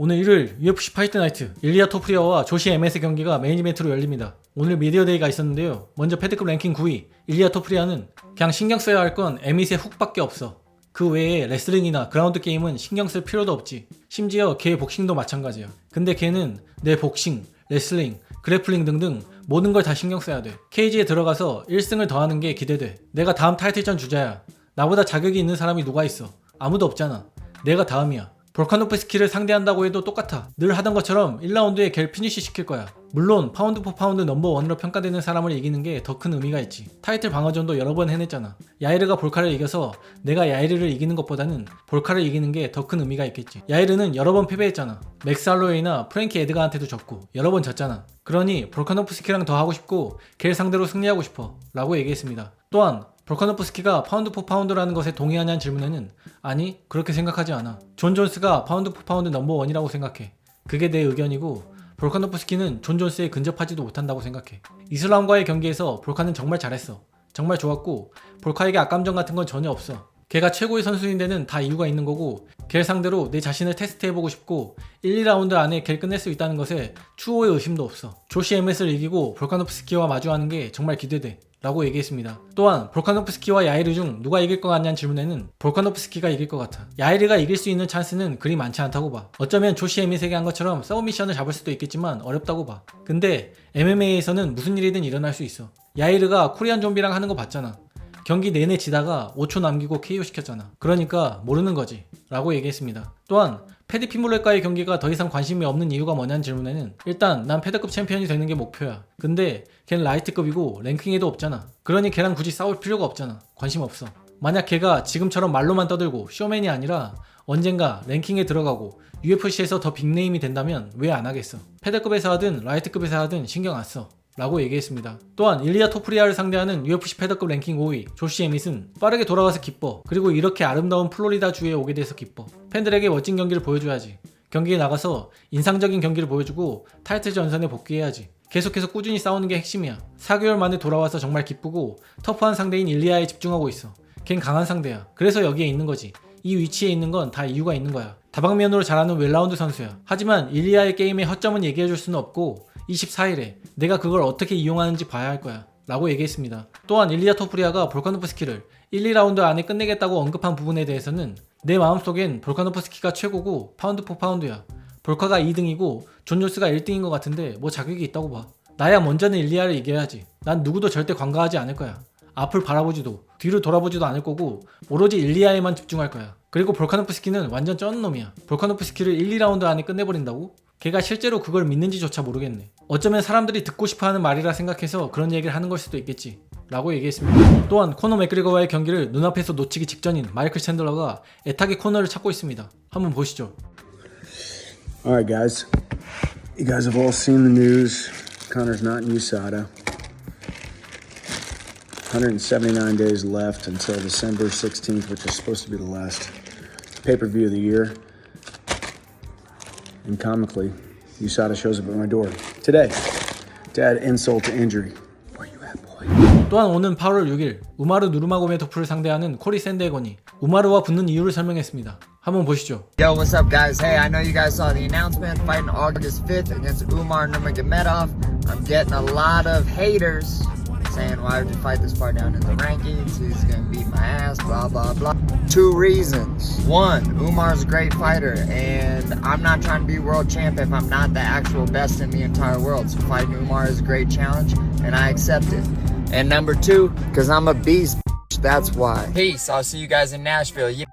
오늘 일요일 UFC 파이트 나이트 일리아 토프리아와 조시 MS 경기가 메인 이벤트로 열립니다. 오늘 미디어데이가 있었는데요. 먼저 패드급 랭킹 9위 일리아 토프리아는 그냥 신경 써야 할 건 에밋의 훅밖에 없어. 그 외에 레슬링이나 그라운드 게임은 신경 쓸 필요도 없지. 심지어 걔 복싱도 마찬가지야. 근데 걔는 내 복싱, 레슬링, 그래플링 등등 모든 걸 다 신경 써야 돼. 케이지에 들어가서 1승을 더하는 게 기대돼. 내가 다음 타이틀전 주자야. 나보다 자격이 있는 사람이 누가 있어? 아무도 없잖아. 내가 다음이야. 볼카노프스키를 상대한다고 해도 똑같아. 늘 하던 것처럼 1라운드에 걔를 피니쉬 시킬 거야. 물론 파운드 포 파운드 넘버 원으로 평가되는 사람을 이기는 게 더 큰 의미가 있지. 타이틀 방어전도 여러 번 해냈잖아. 야이르가 볼카를 이겨서 내가 야이르를 이기는 것보다는 볼카를 이기는 게 더 큰 의미가 있겠지. 야이르는 여러 번 패배했잖아. 맥스 할로웨이나 프랭키 에드가한테도 졌고 여러 번 졌잖아. 그러니 볼카노프스키랑 더 하고 싶고 걔를 상대로 승리하고 싶어. 라고 얘기했습니다. 또한 볼카노프스키가 파운드 포 파운드라는 것에 동의하냐는 질문에는 아니 그렇게 생각하지 않아. 존 존스가 파운드 포 파운드 넘버 원이라고 생각해. 그게 내 의견이고 볼카노프스키는 존 존스에 근접하지도 못한다고 생각해. 이슬람과의 경기에서 볼카는 정말 잘했어. 정말 좋았고 볼카에게 악감정 같은 건 전혀 없어. 걔가 최고의 선수인 데는 다 이유가 있는 거고 걔를 상대로 내 자신을 테스트해보고 싶고 1, 2라운드 안에 걔를 끝낼 수 있다는 것에 추호의 의심도 없어. 조시 MS를 이기고 볼카노프스키와 마주하는 게 정말 기대돼. 라고 얘기했습니다. 또한 볼카노프스키와 야이르 중 누가 이길 것 같냐는 질문에는 볼카노프스키가 이길 것 같아. 야이르가 이길 수 있는 찬스는 그리 많지 않다고 봐. 어쩌면 조시 에미세게 한 것처럼 서브미션을 잡을 수도 있겠지만 어렵다고 봐. 근데 MMA에서는 무슨 일이든 일어날 수 있어. 야이르가 코리안 좀비랑 하는 거 봤잖아. 경기 내내 지다가 5초 남기고 KO 시켰잖아. 그러니까 모르는 거지. 라고 얘기했습니다. 또한 패드 피물렛과의 경기가 더 이상 관심이 없는 이유가 뭐냐는 질문에는 일단 난 패드급 챔피언이 되는 게 목표야. 근데 걔는 라이트급이고 랭킹에도 없잖아. 그러니 걔랑 굳이 싸울 필요가 없잖아. 관심 없어. 만약 걔가 지금처럼 말로만 떠들고 쇼맨이 아니라 언젠가 랭킹에 들어가고 UFC에서 더 빅네임이 된다면 왜 안 하겠어. 패드급에서 하든 라이트급에서 하든 신경 안 써. 라고 얘기했습니다. 또한 일리아 토프리아를 상대하는 UFC 패더급 랭킹 5위 조시 에밋은 빠르게 돌아가서 기뻐. 그리고 이렇게 아름다운 플로리다 주에 오게 돼서 기뻐. 팬들에게 멋진 경기를 보여줘야지. 경기에 나가서 인상적인 경기를 보여주고 타이틀 전선에 복귀해야지. 계속해서 꾸준히 싸우는 게 핵심이야. 4개월 만에 돌아와서 정말 기쁘고 터프한 상대인 일리아에 집중하고 있어. 걘 강한 상대야. 그래서 여기에 있는 거지. 이 위치에 있는 건 다 이유가 있는 거야. 다방면으로 잘하는 웰라운드 선수야. 하지만 일리아의 게임의 허점은 얘기해줄 수는 없고 24일에 내가 그걸 어떻게 이용하는지 봐야 할 거야. 라고 얘기했습니다. 또한 일리아 토프리아가 볼카노프스키를 1, 2라운드 안에 끝내겠다고 언급한 부분에 대해서는 내 마음속엔 볼카노프스키가 최고고 파운드 포 파운드야. 볼카가 2등이고 존 존스가 1등인 것 같은데 뭐 자격이 있다고 봐. 나야 먼저는 일리아를 이겨야지. 난 누구도 절대 관가하지 않을 거야. 앞을 바라보지도 뒤를 돌아보지도 않을 거고 오로지 일리아에만 집중할 거야. 그리고 볼카노프스키는 완전 쩐 놈이야. 볼카노프스키를 1, 2라운드 안에 끝내버린다고? 걔가 실제로 그걸 믿는지조차 모르겠네. 어쩌면 사람들이 듣고 싶어하는 말이라 생각해서 그런 얘기를 하는 걸 수도 있겠지. 라고 얘기했습니다. 또한 코너 맥그리거와의 경기를 눈앞에서 놓치기 직전인 마이클 챈들러가 애타게 코너를 찾고 있습니다. 한번 보시죠. All right, guys. You guys have all seen the news. Connor's not in USADA. 179 days left until December 16th, which is supposed to be the last pay per view of the year. And comically, USADA shows up at my door today to add insult to injury. Where you at, boy? 또한 오는 8월 6일 우마르 누르마고메도프를 상대하는 코리 샌데건이 우마르와 붙는 이유를 설명했습니다. 한번 보시죠. Yo, what's up, guys? Hey, I know you guys saw the announcement fighting August 5th against Umar Nurmagomedov. I'm getting a lot of haters saying, why would you fight this far down in the rankings? He's gonna beat my ass, blah, blah, blah. Two reasons. One, Umar's a great fighter, and I'm not trying to be world champ if I'm not the actual best in the entire world. So fighting Umar is a great challenge, and I accept it. And number two, because I'm a beast, that's why. Peace. I'll see you guys in Nashville. Yeah.